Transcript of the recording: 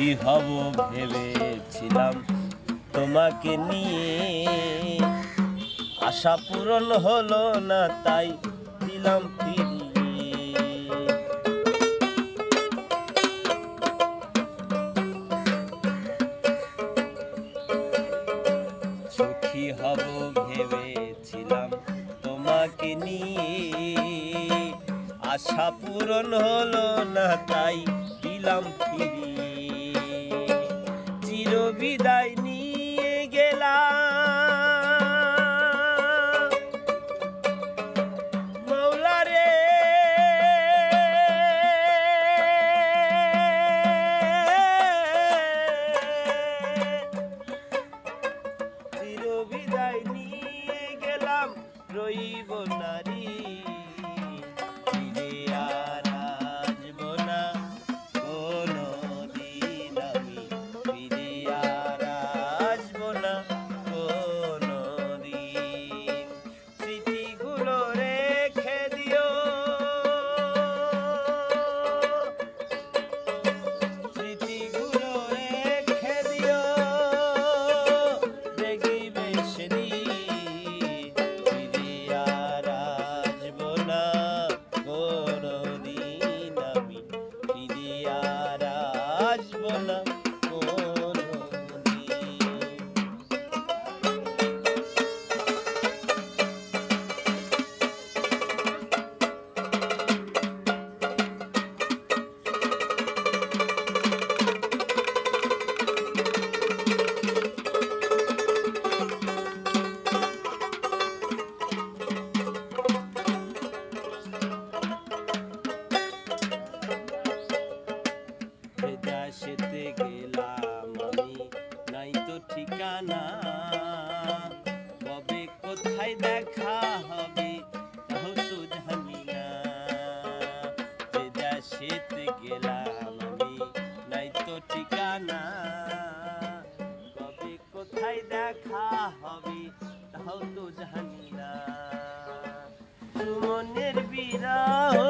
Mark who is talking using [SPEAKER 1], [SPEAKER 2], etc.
[SPEAKER 1] সুখী হব ভেবেছিলাম? তোমাকে নিয়ে আশা পূরণ হলো না, তাই দিলাম সুখী হব ভেবেছিলাম তোমাকে নিয়ে। আশা পূরণ হলো না, তাই দিলাম ফিরিয়ে। বিদায় নিয়ে গেলাম। মৌলারে চির বিদায় নিয়ে গেলাম রইব নারী। ঠিকানা। কবে কোথায় দেখা হবে, তাও তো জানি না। বিদেশেতে গেলাম আমি, নাই তো ঠিকানা। কবে কোথায় দেখা হবে, তাও তো জানি না। সুমনের বিরাহ